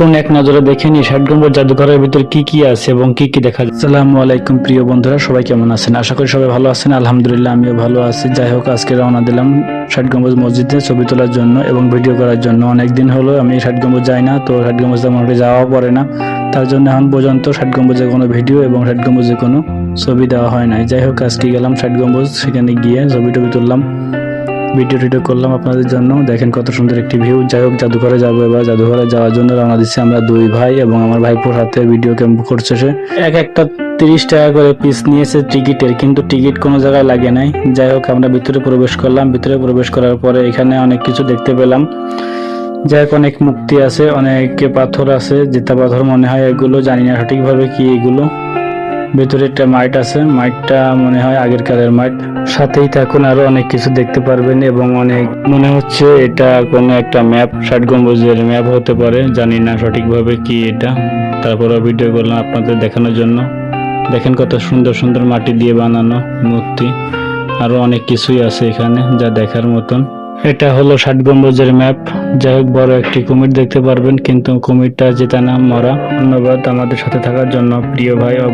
চলুন এক নজরে দেখে নিই ষাট গম্বুজ জাদুঘরের ভিতর কি কি আছে এবং কি কি দেখা যায়। আসসালামু আলাইকুম, প্রিয় বন্ধুরা, সবাই কেমন আছেন? আশা করি সবাই ভালো আছেন। আলহামদুলিল্লাহ, আমিও ভালো আছি। যাই হোক, আজকে রওনা দিলাম ষাট গম্বুজ মসজিদে ছবি তোলার জন্য এবং ভিডিও করার জন্য। অনেক দিন হলো আমি ষাট গম্বুজ যাই না, তো ষাট গম্বুজ মোটামুটি যাওয়াও পড়ে না। তার জন্য এখন পর্যন্ত ষাট গম্বুজের কোনো ভিডিও এবং ষাট গম্বুজের কোনো ছবি দেওয়া হয় নাই। যাই হোক, আজকে গেলাম ষাট গম্বুজ। সেখানে গিয়ে ছবি টবি তুললাম। ভিডিও টিডিও করলাম আপনাদের জন্য। দেখেন কত সুন্দর একটি ভিউ যাই হোক, জাদুঘরে যাব এবার। জাদুঘরে যাওয়ার জন্য রওনা দিচ্ছি আমরা দুই ভাই এবং আমার ভাইপোর হাতে ভিডিও ক্যাম্প করছে সে। এক একটা তিরিশ টাকা করে পিস নিয়েছে টিকিটের, কিন্তু টিকিট কোনো জায়গায় লাগে নাই। যাই হোক, আমরা ভিতরে প্রবেশ করলাম। ভিতরে প্রবেশ করার পরে এখানে অনেক কিছু দেখতে পেলাম। যাই হোক, অনেক মুক্তি আছে, অনেক পাথর আছে। যেটা পাথর মনে হয় এগুলো, জানি না সঠিকভাবে কি এগুলো। ভেতরে একটা মাইট আছে। মাইটটা মনে হয় আগের কালের মাইট সাথেই থাকুন, আরও অনেক কিছু দেখতে পারবেন এবং অনেক মনে হচ্ছে এটা কোনো একটা ম্যাপ, ষাট গম্বুজের ম্যাপ হতে পারে। জানি না সঠিকভাবে কি এটা। তারপরে ভিডিও করলাম আপনাদের দেখানোর জন্য। দেখেন কত সুন্দর সুন্দর মাটি দিয়ে বানানো মূর্তি। আরও অনেক কিছুই আছে এখানে যা দেখার মতন। এটা হলো ষাট গম্বুজের ম্যাপ। যাই হোক, বড় একটি কুমির দেখতে পারবেন, কিন্তু কুমিরটা যেটা নাম মরা। ধন্যবাদ আমাদের সাথে থাকার জন্য, প্রিয় ভাই ও